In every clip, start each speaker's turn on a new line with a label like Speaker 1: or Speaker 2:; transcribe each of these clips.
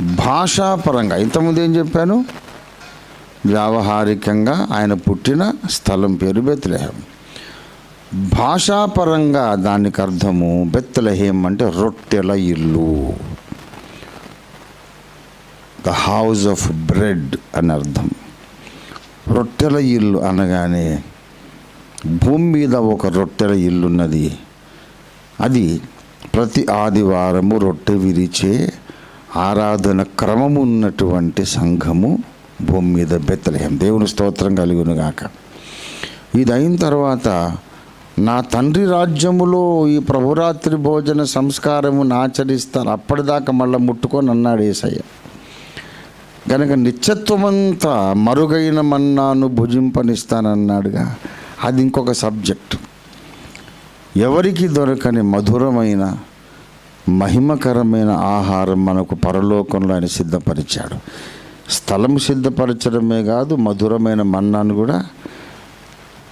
Speaker 1: భాషాపరంగా ఇంతకుముందు ఏం చెప్పాను? వ్యావహారికంగా ఆయన పుట్టిన స్థలం పేరు బెత్తలేహం భాషాపరంగా దానికి అర్థము బెత్తలహేం అంటే రొట్టెల ఇల్లు. ద హౌస్ ఆఫ్ బ్రెడ్ అని అర్థం. రొట్టెల ఇల్లు అనగానే భూమి మీద ఒక రొట్టెల ఇల్లు ఉన్నది అది ప్రతి ఆదివారము రొట్టె విరిచే ఆరాధన క్రమము ఉన్నటువంటి సంఘము భూమి మీద బెత్తలేం దేవుని స్తోత్రం కలుగును గాక ఇది అయిన తర్వాత నా తండ్రి రాజ్యములో ఈ ప్రభురాత్రి భోజన సంస్కారము నాచరిస్తాను అప్పటిదాకా మళ్ళీ ముట్టుకొని అన్నాడు ఏసయ్య. కనుక నిత్యత్వమంతా మరుగైన మన్నాను భుజింపనిస్తానన్నాడుగా. అది ఇంకొక సబ్జెక్టు. ఎవరికి దొరకని మధురమైన మహిమకరమైన ఆహారం మనకు పరలోకంలో ఆయన సిద్ధపరిచాడు. స్థలం సిద్ధపరచడమే కాదు మధురమైన మన్నాను కూడా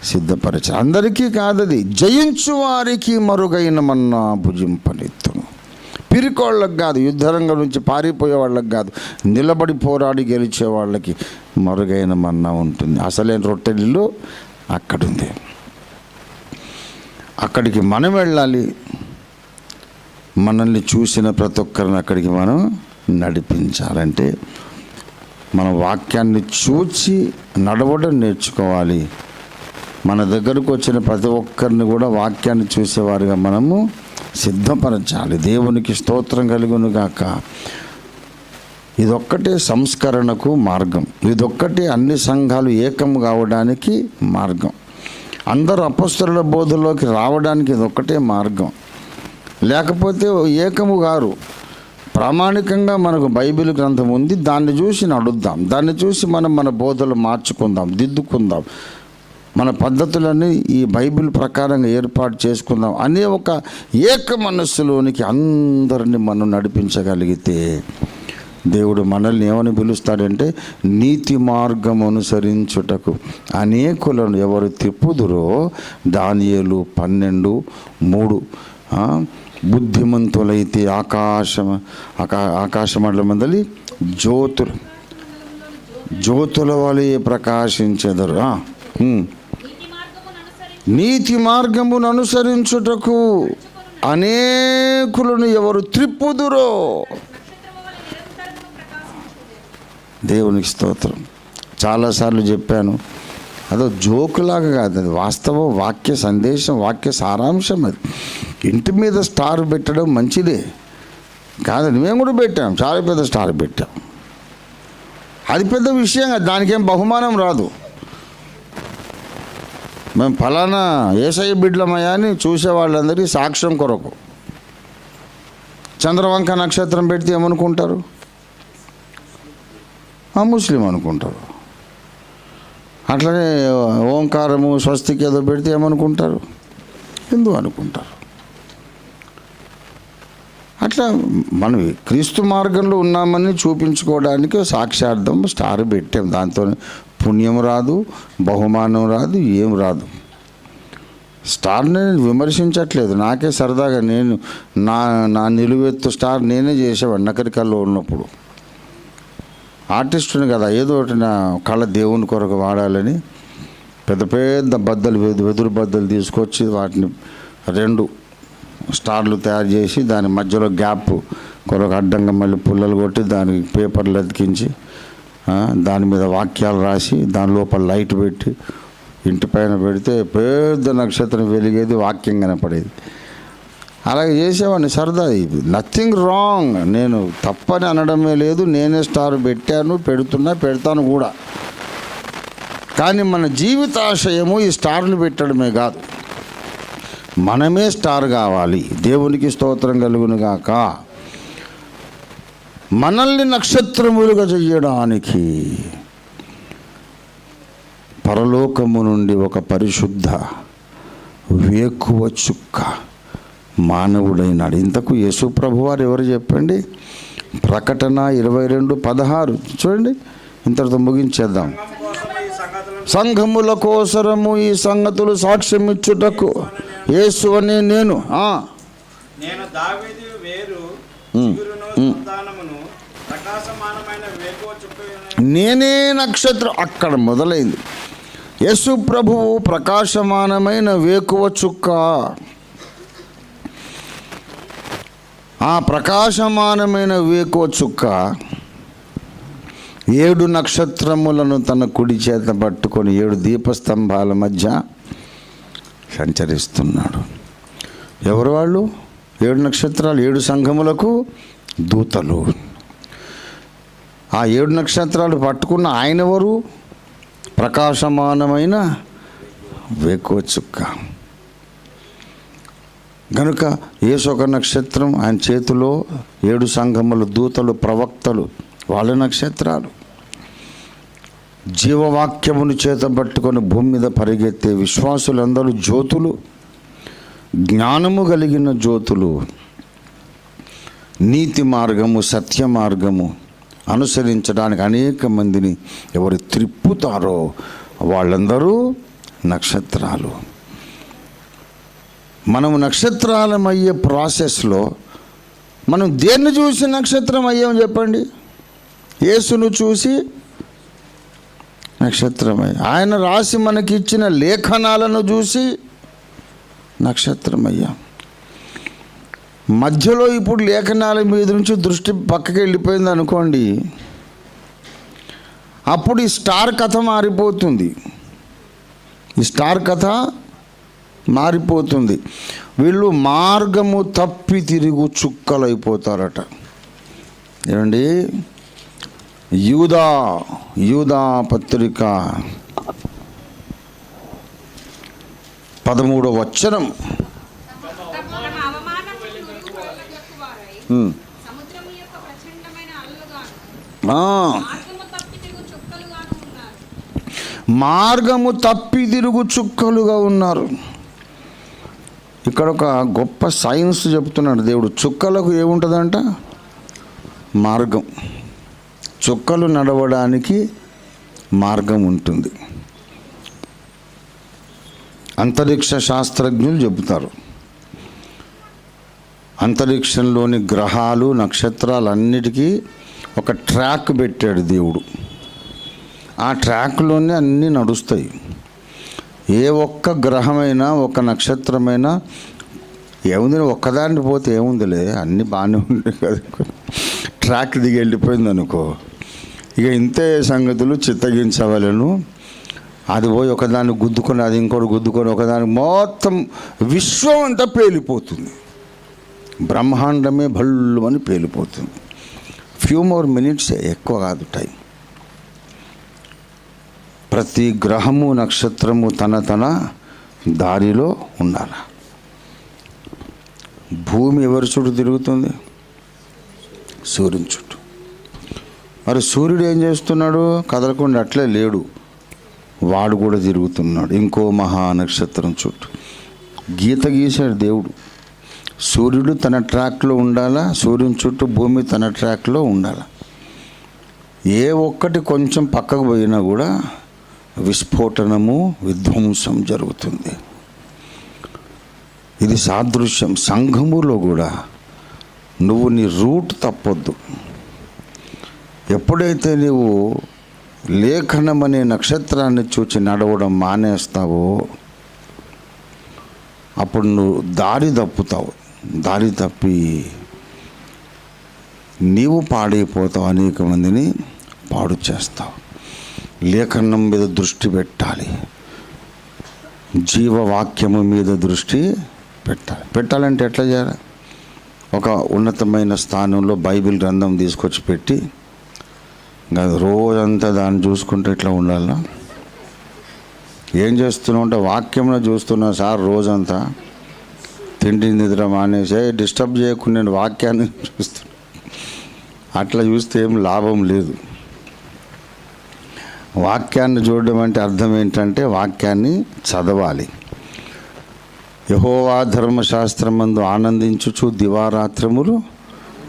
Speaker 1: సిద్ధపరచారు అందరికీ కాదది జయించు వారికి మరుగైన మన్నా భుజింపనెత్తును. పిరికోళ్ళకి కాదు యుద్ధరంగం నుంచి పారిపోయే వాళ్ళకి కాదు నిలబడి పోరాడి గెలిచే వాళ్ళకి మరుగైన మన్నా ఉంటుంది. అసలైన రొట్టెలు అక్కడుంది. అక్కడికి మనం వెళ్ళాలి. మనల్ని చూసిన ప్రతి ఒక్కరిని అక్కడికి మనం నడిపించాలంటే మన వాక్యాన్ని చూచి నడవడం నేర్చుకోవాలి. మన దగ్గరకు వచ్చిన ప్రతి ఒక్కరిని కూడా వాక్యాన్ని చూసేవారుగా మనము సిద్ధపరచాలి. దేవునికి స్తోత్రం కలుగునుగాక ఇదొక్కటే సంస్కరణకు మార్గం. ఇదొక్కటే అన్ని సంఘాలు ఏకం కావడానికి మార్గం. అందరూ అపస్తుల బోధలోకి రావడానికి ఇదొక్కటే మార్గం. లేకపోతే ఏకము గారు. ప్రామాణికంగా మనకు బైబిల్ గ్రంథం ఉంది. దాన్ని చూసి నడుద్దాం. దాన్ని చూసి మనం మన బోధలు మార్చుకుందాం దిద్దుకుందాం. మన పద్ధతులన్నీ ఈ బైబిల్ ప్రకారంగా ఏర్పాటు చేసుకుందాం అనే ఒక ఏక మనస్సులోనికి అందరిని మనం నడిపించగలిగితే దేవుడు మనల్ని ఏమని పిలుస్తాడంటే నీతి మార్గం అనుసరించుటకు అనేకులను ఎవరు తిప్పుదురో దానియేలు పన్నెండు మూడు బుద్ధిమంతులైతే ఆకాశం ఆకా ఆకాశమండలం మందలి జ్యోతులు జ్యోతుల వలె ప్రకాశించెదరు నీతి మార్గమును అనుసరించుటకు అనేకులను ఎవరు త్రిప్పుదురో? దేవునికి స్తోత్రం. చాలాసార్లు చెప్పాను. అదో జోకులాగా కాదు అది వాస్తవం వాక్య సందేశం వాక్య సారాంశం అది. ఇంటి మీద స్టార్ పెట్టడం మంచిదే. కాదండి మేము కూడా పెట్టాం చాలా పెద్ద స్టార్ పెట్టాం. అది పెద్ద విషయం దానికేం బహుమానం రాదు. మేము ఫలానా ఏసఐ బిడ్లమయ్యా అని చూసే వాళ్ళందరికీ సాక్ష్యం కొరకు. చంద్రవంక నక్షత్రం పెడితే ఏమనుకుంటారు? ముస్లిం అనుకుంటారు. అట్లనే ఓంకారము స్వస్తికి ఏదో పెడితే ఏమనుకుంటారు? హిందూ అనుకుంటారు. అట్లా మనం క్రీస్తు మార్గంలో ఉన్నామని చూపించుకోవడానికి సాక్షార్థం స్టార్ పెట్టాం. దాంతో పుణ్యం రాదు బహుమానం రాదు ఏం రాదు. స్టార్ని నేను విమర్శించట్లేదు. నాకే సరదాగా నేను నా నా నిలువెత్తు స్టార్ నేనే చేసేవాడిని నకరికల్లో ఉన్నప్పుడు. ఆర్టిస్టుని కదా ఏదో ఒకటి నా కళ దేవుని కొరకు వాడాలని పెద్ద పెద్ద బద్దలు వెదురు బద్దలు తీసుకొచ్చి వాటిని రెండు స్టార్లు తయారు చేసి దాని మధ్యలో గ్యాప్ కొరకు అడ్డంగా మళ్ళీ పుల్లలు కొట్టి దానికి పేపర్లు అతికించి దాని మీద వాక్యాలు రాసి దాని లోపల లైట్ పెట్టి ఇంటి పైన పెడితే పెద్ద నక్షత్రం వెలిగేది వాక్యం కనపడేది. అలాగే చేసేవాడిని సరదా నథింగ్ రాంగ్ నేను తప్పని అనడమే లేదు. నేనే స్టార్ పెట్టాను పెడుతున్నా పెడతాను కూడా. కానీ మన జీవితాశయము ఈ స్టార్లు పెట్టడమే కాదు. మనమే స్టార్ కావాలి. దేవునికి స్తోత్రం కలుగును గాక మనల్ని నక్షత్రములుగా చెయ్యడానికి పరలోకము నుండి ఒక పరిశుద్ధ వేకువ చుక్క మానవుడైనాడు ఇంతకు యేసు ప్రభువారు ఎవరు చెప్పండి? ప్రకటన ఇరవై రెండు పదహారు. చూడండి ఇంతటితో ముగించేద్దాం. సంఘముల కోసరము ఈ సంగతులు సాక్ష్యం ఇచ్చుటకు యేసు అని నేను
Speaker 2: నేను దావీదు వేరు. సంతానమును ప్రకాశమానమైన
Speaker 1: నేనే నక్షత్రం. అక్కడ మొదలైంది. యేసు ప్రభువు ప్రకాశమానమైన వేకువ చుక్క. ఆ ప్రకాశమానమైన వేకువ చుక్క ఏడు నక్షత్రములను తన కుడి చేత పట్టుకొని ఏడు దీపస్తంభాల మధ్య సంచరిస్తున్నాడు. ఎవరు వాళ్ళు? ఏడు నక్షత్రాలు ఏడు సంఘములకు దూతలు. ఆ ఏడు నక్షత్రాలు పట్టుకున్న ఆయన ఎవరు? ప్రకాశమానమైన వేకువ చుక్క. గనుక ఒక నక్షత్రం ఆయన చేతిలో ఏడు సంఘములు దూతలు ప్రవక్తలు వాళ్ళ నక్షత్రాలు. జీవవాక్యమును చేతబట్టుకొని భూమి మీద పరిగెత్తే విశ్వాసులందరూ జ్యోతులు జ్ఞానము కలిగిన జ్యోతులు నీతి మార్గము సత్య మార్గము అనుసరించడానికి అనేక మందిని ఎవరు త్రిప్పుతారో వాళ్ళందరూ నక్షత్రాలు. మనము నక్షత్రాలమయ్యే ప్రాసెస్లో మనం దేన్ని చూసి నక్షత్రం అయ్యామని చెప్పండి? యేసును చూసి నక్షత్రమై. ఆయన రాసి మనకి ఇచ్చిన లేఖనాలను చూసి నక్షత్రమయ్యా. మధ్యలో ఇప్పుడు లేఖనాల మీద నుంచి దృష్టి పక్కకి వెళ్ళిపోయింది అనుకోండి. అప్పుడు ఈ స్టార్ కథ మారిపోతుంది. ఈ స్టార్ కథ మారిపోతుంది. వీళ్ళు మార్గము తప్పి తిరుగు చుక్కలైపోతారట. ఏమండి? యూదా యూదా పత్రిక పదమూడవ
Speaker 3: ఉన్నారు.
Speaker 1: మార్గము తప్పి తిరుగు చుక్కలుగా ఉన్నారు. ఇక్కడ ఒక గొప్ప సైన్స్ చెప్తున్నాడు దేవుడు. చుక్కలకు ఏముంటుందంట? మార్గం. చుక్కలు నడవడానికి మార్గం ఉంటుంది. అంతరిక్ష శాస్త్రజ్ఞులు చెబుతారు. అంతరిక్షంలోని గ్రహాలు నక్షత్రాలన్నిటికీ ఒక ట్రాక్ పెట్టాడు దేవుడు. ఆ ట్రాక్లోనే అన్నీ నడుస్తాయి. ఏ ఒక్క గ్రహమైనా ఒక నక్షత్రమైనా ఏముంది ఒక్కదాన్ని పోతే ఏముందిలే అన్నీ బాగానే ఉంటాయి కదా. ట్రాక్ దిగి వెళ్ళిపోయింది అనుకో ఇక ఇంతే సంగతులు చిత్తగించవలను. అది పోయి ఒకదాన్ని గుద్దుకొని అది ఇంకోటి గుద్దుకొని ఒకదానికి మొత్తం విశ్వం అంతా పేలిపోతుంది. బ్రహ్మాండమే భళ్ళు అని పేలిపోతుంది ఫ్యూ మోర్ మినిట్స్ ఎక్కువ కాదు టైం ప్రతి గ్రహము నక్షత్రము తన తన దారిలో ఉండాలి? భూమి ఎవరి చుట్టూ తిరుగుతుంది? సూర్యుని చుట్టూ. మరి సూర్యుడు ఏం చేస్తున్నాడు? కదలకుండా అట్లే లేడు. వాడు కూడా తిరుగుతున్నాడు. ఇంకో మహా నక్షత్రం చుట్టూ. గీత గీశాడు దేవుడు. సూర్యుడు తన ట్రాక్లో ఉండాలా? సూర్యుని చుట్టూ భూమి తన ట్రాక్లో ఉండాలా? ఏ ఒక్కటి కొంచెం పక్కకు పోయినా కూడా విస్ఫోటనము విధ్వంసం జరుగుతుంది. ఇది సాదృశ్యం. సంఘములో కూడా నువ్వు నీ రూట్ తప్పొద్దు. ఎప్పుడైతే నీవు లేఖనం అనే నక్షత్రాన్ని చూచి నడవడం మానేస్తావో అప్పుడు నువ్వు దారి తప్పుతావు. దారి తప్పి నీవు పాడైపోతావు అనేక మందిని పాడు చేస్తావు. లేఖనం మీద దృష్టి పెట్టాలి. జీవవాక్యము మీద దృష్టి పెట్టాలి. పెట్టాలంటే ఎట్లా చేయాలి? ఒక ఉన్నతమైన స్థానంలో బైబిల్ గ్రంథం తీసుకొచ్చి పెట్టి రోజంతా దాన్ని చూసుకుంటే ఇట్లా ఉండాలా ఏం చేస్తున్నావు అంటే వాక్యంలో చూస్తున్నా సార్ రోజంతా. తిండి నిద్ర మానేసే డిస్టర్బ్ చేయకుండా నేను వాక్యాన్ని చూస్తున్నా. అట్లా చూస్తే ఏం లాభం లేదు. వాక్యాన్ని చూడడం అంటే అర్థం ఏంటంటే వాక్యాన్ని చదవాలి. యహోవా ధర్మశాస్త్రమందు ఆనందించుచు దివారాత్రములు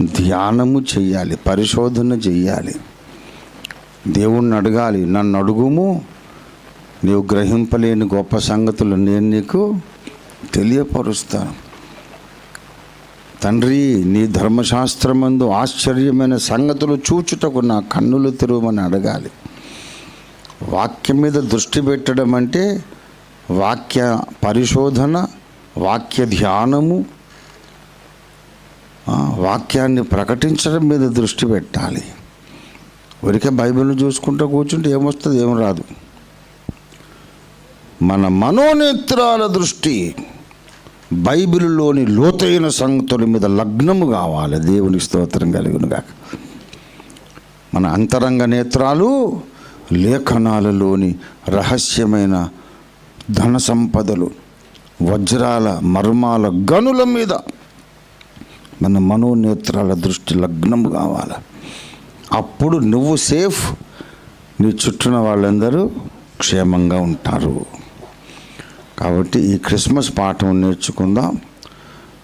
Speaker 1: ధ్యానము చేయాలి పరిశోధన చెయ్యాలి. దేవుణ్ణి అడగాలి నన్ను అడుగుము నీవు గ్రహింపలేని గొప్ప సంగతులు నేను నీకు తెలియపరుస్తాను తండ్రి నీ ధర్మశాస్త్రమందు ఆశ్చర్యమైన సంగతులు చూచుటకు నా కన్నులు తెరవమని అడగాలి. వాక్యం మీద దృష్టి పెట్టడం అంటే వాక్య పరిశోధన వాక్య ధ్యానము వాక్యాన్ని ప్రకటించడం మీద దృష్టి పెట్టాలి. ఊరికే బైబిల్ని చూసుకుంటూ కూర్చుంటే ఏమొస్తుంది ఏం రాదు. మన మనోనేత్రాల దృష్టి బైబిల్లోని లోతైన సంగతుల మీద లగ్నము కావాలి. దేవుని స్తోత్రం కలిగినగాక మన అంతరంగ నేత్రాలు లేఖనాలలోని రహస్యమైన ధన సంపదలు వజ్రాల మర్మాల గనుల మీద మన మనోనేత్రాల దృష్టి లగ్నం కావాలి. అప్పుడు నువ్వు సేఫ్. నీ చుట్టూన వాళ్ళందరూ క్షేమంగా ఉంటారు. కాబట్టి ఈ క్రిస్మస్ పాఠం నేర్చుకుందాం.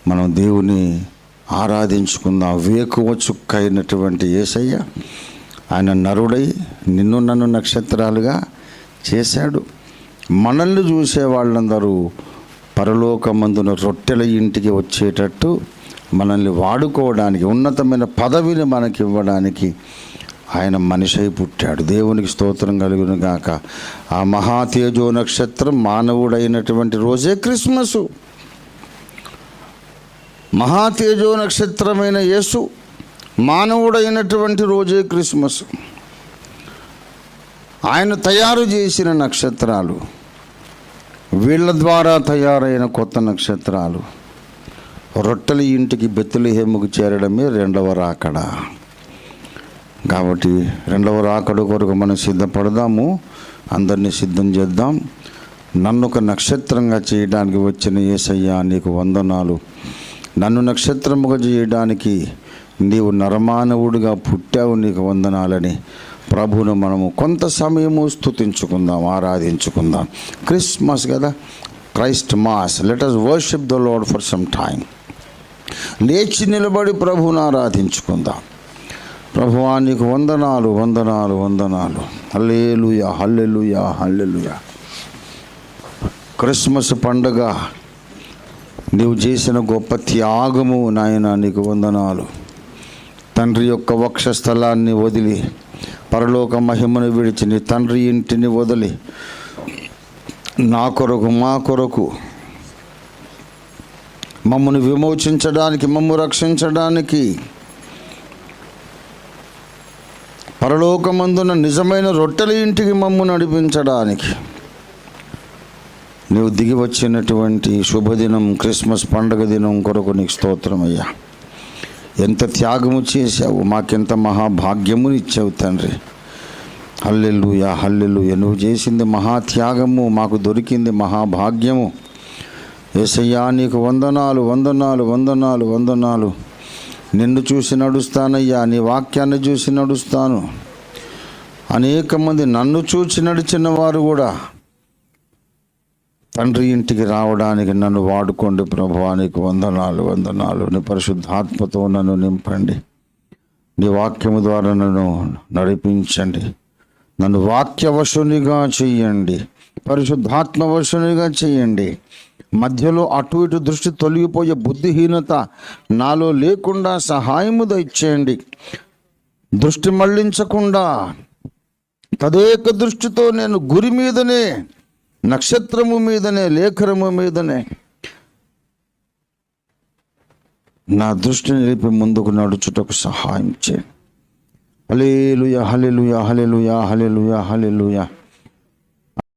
Speaker 1: మనం దేవుని ఆరాధించుకుందాం. వేకువ చుక్క అయినటువంటి ఏసయ్య ఆయన నరుడై నిన్ను నన్ను నక్షత్రాలుగా చేశాడు. మనల్ని చూసే వాళ్ళందరూ పరలోకమందున రొట్టెల ఇంటికి వచ్చేటట్టు మనల్ని వాడుకోవడానికి ఉన్నతమైన పదవిని మనకి ఇవ్వడానికి ఆయన మనిషి పుట్టాడు. దేవునికి స్తోత్రం కలుగును గాక. ఆ మహాతేజో నక్షత్రం మానవుడైనటువంటి రోజే క్రిస్మస్. మహాతేజో నక్షత్రమైన యేసు మానవుడైనటువంటి రోజే క్రిస్మస్. ఆయన తయారు చేసిన నక్షత్రాలు వీళ్ళ ద్వారా తయారైన కొత్త నక్షత్రాలు. రొట్టెల ఇంటికి బెత్తులహేముకు చేరడమే రెండవ రాకడ. కాబట్టి రెండవ రాకడ కొరకు మనం సిద్ధపడదాము అందరినీ సిద్ధం చేద్దాం. నన్ను ఒక నక్షత్రంగా చేయడానికి వచ్చిన ఏసయ్యా నీకు వందనాలు. నన్ను నక్షత్రముగా చేయడానికి నీవు నరమానవుడిగా పుట్టావు నీకు వందనాలని ప్రభువును మనము కొంత సమయము స్తుతించుకుందాం ఆరాధించుకుందాం. క్రిస్మస్ కదా? Christ mass let us worship the Lord for some time లేచి నిలబడి ప్రభువును ఆరాధించుకుందాం. ప్రభువా నీకు వందనాలు వందనాలు వందనాలు. Hallelujah hallelujah hallelujah. క్రిస్మస్ పండుగ నీవు చేసిన గొప్ప త్యాగము నాయన నీకు వందనాలు. తండ్రి యొక్క వక్షస్థలాన్ని వదిలి పరలోక మహిమను విడిచి నీ తండ్రి ఇంటిని వదిలి నా కొరకు మా కొరకు మమ్మను విమోచించడానికి మమ్ము రక్షించడానికి. పరలోకమందున నిజమైన రొట్టెల ఇంటికి మమ్ము నడిపించడానికి. నీవు దిగి వచ్చినటువంటి శుభదినం క్రిస్మస్ పండగ దినం కొరకు నీకు స్తోత్రమయ్యా ఎంత త్యాగము చేశావు మాకెంత మహాభాగ్యముని ఇచ్చావు తండ్రి. హల్లెల్లుయా హల్లెల్లుయా నువ్వు చేసింది మహాత్యాగము మాకు దొరికింది మహాభాగ్యము. ఏసయ్యా నీకు వందనాలు వందనాలు వందనాలు వందనాలు. నిన్ను చూసి నడుస్తానయ్యా నీ వాక్యాన్ని చూసి నడుస్తాను. అనేక మంది నన్ను చూసి నడిచిన వారు కూడా తండ్రి ఇంటికి రావడానికి నన్ను వాడుకోండి ప్రభువానికి వందనాలు వందనాలు. నీ పరిశుద్ధాత్మతో నన్ను నింపండి. నీ వాక్యము ద్వారా నన్ను నడిపించండి. నన్ను వాక్యవశునిగా చెయ్యండి పరిశుద్ధాత్మ వశునిగా చెయ్యండి మధ్యలో అటు ఇటు దృష్టి తొలగిపోయే బుద్ధిహీనత నాలో లేకుండా సహాయము దయచేయండి. దృష్టి మళ్ళించకుండా తదేక దృష్టితో నేను గురి మీదనే నక్షత్రము మీదనే లేఖరము మీదనే నా దృష్టిని నిలిపి ముందుకు నడుచుటకు సహాయం చేయండి. Hallelujah hallelujah hallelujah hallelujah hallelujah